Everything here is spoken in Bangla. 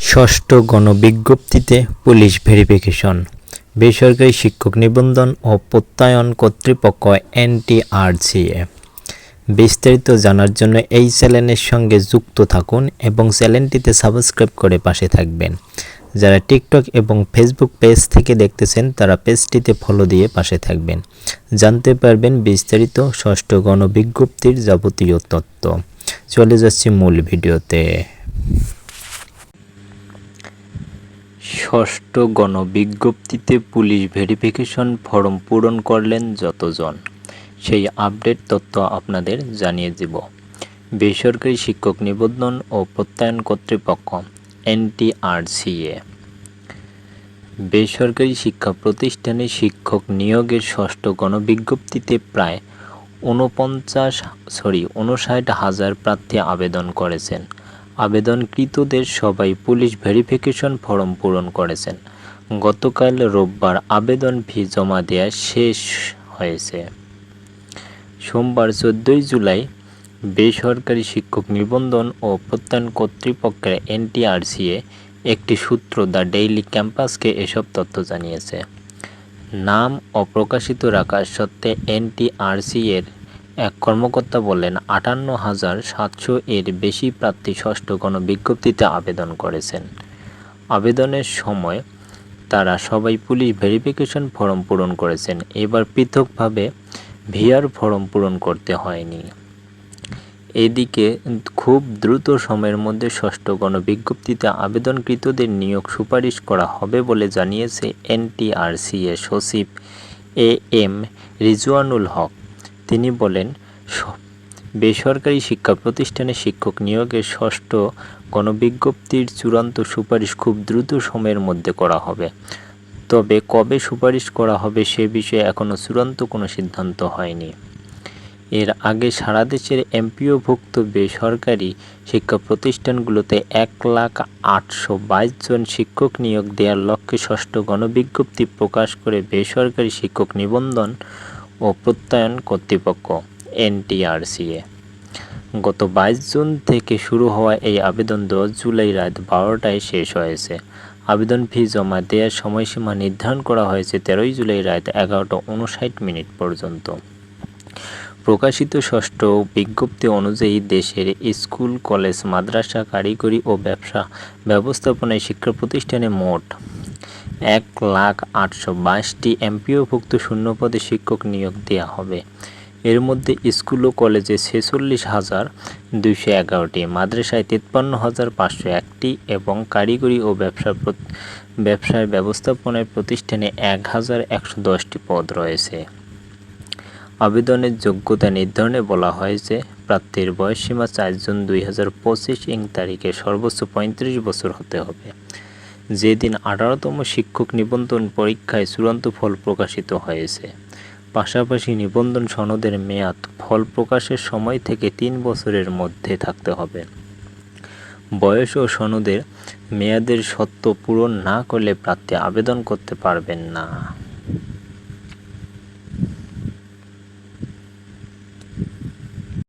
ষষ্ঠ গণবিজ্ঞপ্তিতে পুলিশ ভেরিফিকেশন, বেসরকারি শিক্ষক নিবন্ধন ও প্রত্যয়ন কর্তৃপক্ষ এনটিআরসিএ। বিস্তারিত জানার জন্য এই চ্যানেলের সঙ্গে যুক্ত থাকুন এবং চ্যানেলটিতে সাবস্ক্রাইব করে পাশে থাকবেন। যারা টিকটক এবং ফেসবুক পেজ থেকে দেখতেছেন, তারা পেজটিতে ফলো দিয়ে পাশে থাকবেন। জানতে পারবেন বিস্তারিত ষষ্ঠ গণবিজ্ঞপ্তির যাবতীয় তথ্য। চলে যাচ্ছি মূল ভিডিওতে। ষষ্ঠ গণবিজ্ঞপ্তিতে পুলিশ ভেরিফিকেশন ফর্ম পূরণ করলেন যতজন। সেই আপডেট তথ্য আপনাদের জানিয়ে দেব। বেসরকারি শিক্ষক নিবন্ধন ও প্রত্যয়ন কর্তৃপক্ষ, এনটিআরসিএ। বেসরকারি শিক্ষা প্রতিষ্ঠানে শিক্ষক নিয়োগের ষষ্ঠ গণবিজ্ঞপ্তিতে প্রায় ঊনপঞ্চাশ, সরি উনষাট হাজার প্রার্থী আবেদন করেছেন। আবেদনকৃতদের সবাই পুলিশ ভেরিফিকেশন ফর্ম পূরণ করেছেন। গতকাল রোববার আবেদন ফি জমা দেওয়া শেষ হয়েছে। সোমবার চোদ্দোই জুলাই বেসরকারি শিক্ষক নিবন্ধন ও প্রত্যয়ন কর্তৃপক্ষের এনটিআরসিএ একটি সূত্র দ্য ডেইলি ক্যাম্পাসকে এসব তথ্য জানিয়েছে। নাম অপ্রকাশিত রাখার সত্ত্বে এনটিআরসি এর এক কর্মকর্তা বলেন আটান্ন হাজার সাতশো এর বেশি প্রার্থী ষষ্ঠ গণবিজ্ঞপ্তিতে আবেদন করেছেন। আবেদনের সময় তারা সবাই পুলিশ ভেরিফিকেশন ফর্ম পূরণ করেছেন। এবার পৃথকভাবে ভিআর ফর্ম পূরণ করতে হয়নি। এদিকে খুব দ্রুত সময়ের মধ্যে ষষ্ঠ গণবিজ্ঞপ্তিতে আবেদনকৃতদের নিয়োগ সুপারিশ করা হবে বলে জানিয়েছে এনটিআরসিএ সচিব এ এম রিজওয়ানুল হক। তিনি বলেন বেসরকারি শিক্ষা প্রতিষ্ঠানে শিক্ষক নিয়োগের ষষ্ঠ গণবিজ্ঞপ্তির চূড়ান্ত সুপারিশ খুব দ্রুত সময়ের মধ্যে করা হবে। তবে কবে সুপারিশ করা হবে সে বিষয়ে এখনও চূড়ান্ত কোনো সিদ্ধান্ত হয়নি। এর আগে সারা দেশের এমপিওভুক্ত বেসরকারি শিক্ষা প্রতিষ্ঠানগুলোতে এক লাখ আটশো বাইশ জন শিক্ষক নিয়োগ দেওয়ার লক্ষ্যে ষষ্ঠ গণবিজ্ঞপ্তি প্রকাশ করে বেসরকারি শিক্ষক নিবন্ধন ও প্রত্যয়ন কর্তৃপক্ষ, এনটিআরসিএ। গত বাইশ জুন থেকে শুরু হওয়া এই আবেদন দশ জুলাই রাত বারোটায় শেষ হয়েছে। আবেদন ফি জমা দেওয়ার সময়সীমা নির্ধারণ করা হয়েছে তেরোই জুলাই রাত এগারোটা উনষাট মিনিট পর্যন্ত। প্রকাশিত ষষ্ঠ বিজ্ঞপ্তি অনুযায়ী দেশের স্কুল, কলেজ, মাদ্রাসা, কারিগরি ও ব্যবসা ব্যবস্থাপনায় শিক্ষা প্রতিষ্ঠানে মোট এক লাখ আটশো বাইশটি এমপিওভুক্ত শূন্যপদে শিক্ষক নিয়োগ দেওয়া হবে। এর মধ্যে স্কুল ও কলেজে ছেচল্লিশ হাজার দুইশো এগারোটি, মাদ্রাসায় তিপ্পান্ন হাজার পাঁচশো একটি এবং কারিগরি ও ব্যবসা ব্যবসায় ব্যবস্থাপনায় প্রতিষ্ঠানে এক হাজার একশো দশটি পদ রয়েছে। আবেদনের যোগ্যতা নির্ধারণে বলা হয়েছে প্রার্থীর বয়সসীমা চার জুন দুই হাজার পঁচিশ ইং তারিখে সর্বোচ্চ পঁয়ত্রিশ বছর হতে হবে। যেদিন আঠারোতম শিক্ষক নিবন্ধন পরীক্ষায় চূড়ান্ত ফল প্রকাশিত হয়েছে। পাশাপাশি নিবন্ধন সনদের মেয়াদ ফল প্রকাশের সময় থেকে তিন বছরের মধ্যে থাকতে হবে। বয়স ও সনদের মেয়াদের সত্ত্ব পূরণ না করলে প্রার্থী আবেদন করতে পারবেন না।